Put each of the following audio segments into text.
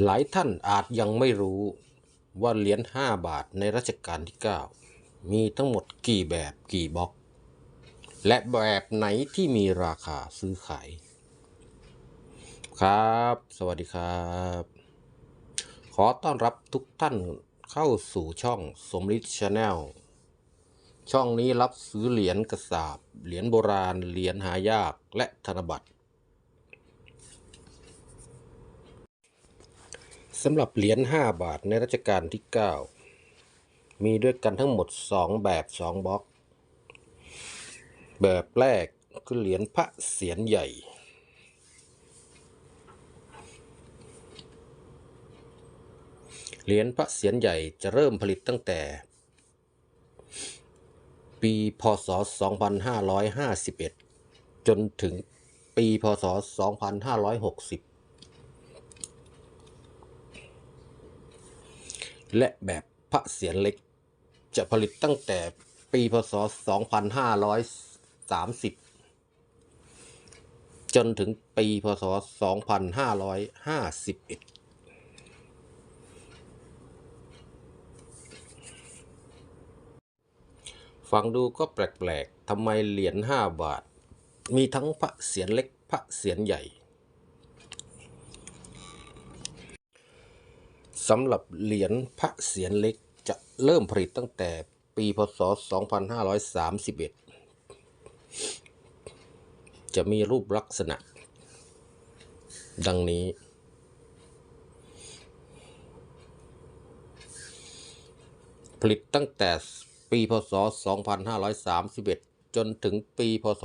หลายท่านอาจยังไม่รู้ว่าเหรียญ5บาทในรัชกาลที่ 9 มีทั้งหมดกี่แบบกี่บล็อก และแบบไหนที่มีราคาซื้อขาย ครับ สวัสดีครับ ขอต้อนรับทุกท่านเข้าสู่ช่องสมฤทธิ์ชาแนลช่องนี้รับซื้อเหรียญกระสาบ เหรียญโบราณ เหรียญหายากและธนบัตร สำหรับเหรียญ 5 บาทในรัชกาลที่ 9 มีด้วยกันทั้งหมด 2 แบบ 2บล็อก แบบแรกคือเหรียญพระเศียรใหญ่ เหรียญพระเศียรใหญ่จะเริ่มผลิตตั้งแต่ ปีพศ 2551 จนถึงปีพศ 2560 และแบบพระเศียรเล็ก จะผลิตตั้งแต่ปีพศ 2530 จนถึงปีพศ 2551ฟังดูก็แปลกๆ ทำไมเหรียญ5บาท มีทั้งพระเศียรเล็กพระเศียรใหญ่ สำหรับเหรียญพระเศียรเล็กจะเริ่มผลิตตั้งแต่ปีพศ 2531 จะมีรูปลักษณะ ดังนี้ ผลิตตั้งแต่ปีพศ 2531 จนถึงปีพศ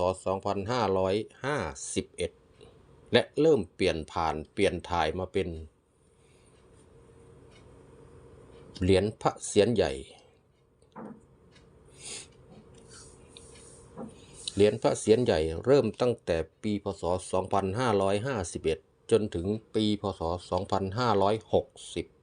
2551 และเริ่มเปลี่ยนผ่านเปลี่ยนถ่ายมาเป็น เหรียญพระเศียรใหญ่ เหรียญพระเศียรใหญ่เริ่มตั้งแต่ปีพศ 2551 จนถึงปีพศ 2560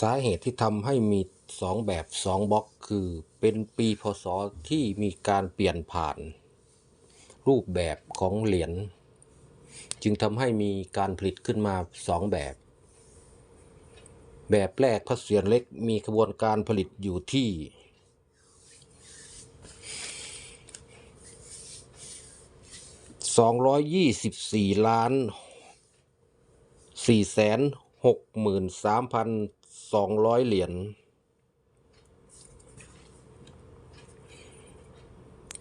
สาเหตุที่ทำให้มีสองแบบสองบล็อกคือ เป็นปีพศที่มีการเปลี่ยนผ่าน รูปแบบของเหรียญจึงทำให้มีการผลิตขึ้นมาสองแบบ แบบแรกพระเศียรเล็กมีกระบวนการผลิตอยู่ที่สองร้อยยี่สิบสี่ล้านสี่แสนหกหมื่น สองร้อยเหรียญ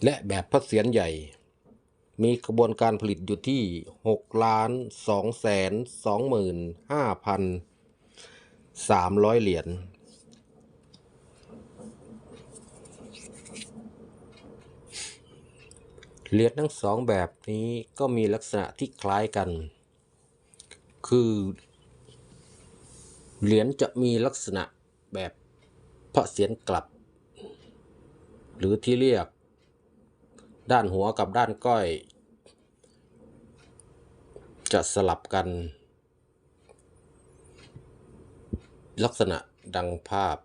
และแบบพระเศียรใหญ่ มีกระบวนการผลิตอยู่ที่หกล้านสองแสนสองหมื่นห้าพันสามร้อยเหรียญเหรียญทั้งสองแบบนี้ก็มีลักษณะที่คล้ายกัน คือ เหรียญจะมีลักษณะแบบพระเศียรกลับ หรือที่เรียก ด้านหัวกับด้านก้อย จะสลับกัน ลักษณะดังภาพ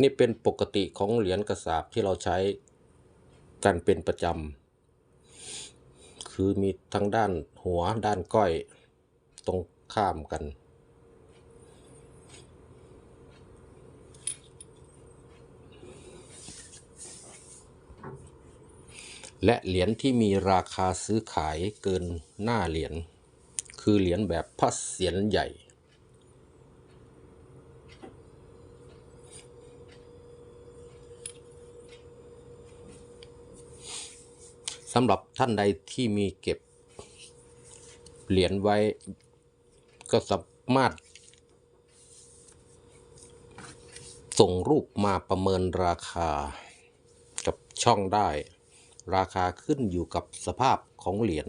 นี่เป็นปกติของเหรียญกระสาบที่เราใช้ กันเป็นประจำ คือมีทั้งด้านหัวด้านก้อยตรงข้ามกัน และเหรียญที่มีราคาซื้อขายเกินหน้าเหรียญ คือเหรียญแบบพระเศียรใหญ่ สำหรับท่านใดที่มีเก็บเหรียญไว้ก็สามารถ ส่งรูปมาประเมินราคากับช่องได้ ราคาขึ้นอยู่กับสภาพของเหรียญ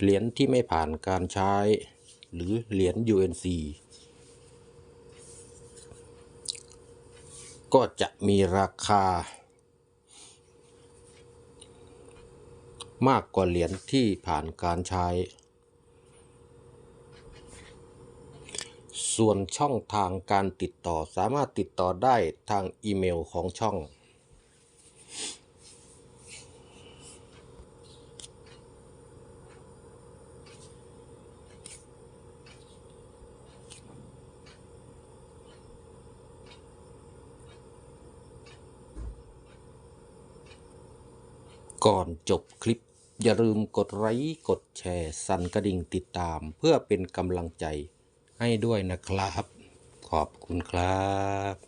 เหรียญที่ไม่ผ่านการใช้ หรือเหรียญ UNC ก็จะมีราคา มากกว่าเหรียญที่ผ่านการใช้ ส่วนช่องทางการติดต่อสามารถติดต่อได้ทางอีเมลของช่อง ก่อนจบคลิป อย่าลืมกดไลค์กดแชร์สั่นกระดิ่งติดตาม เพื่อเป็นกำลังใจให้ด้วยนะครับ ขอบคุณครับ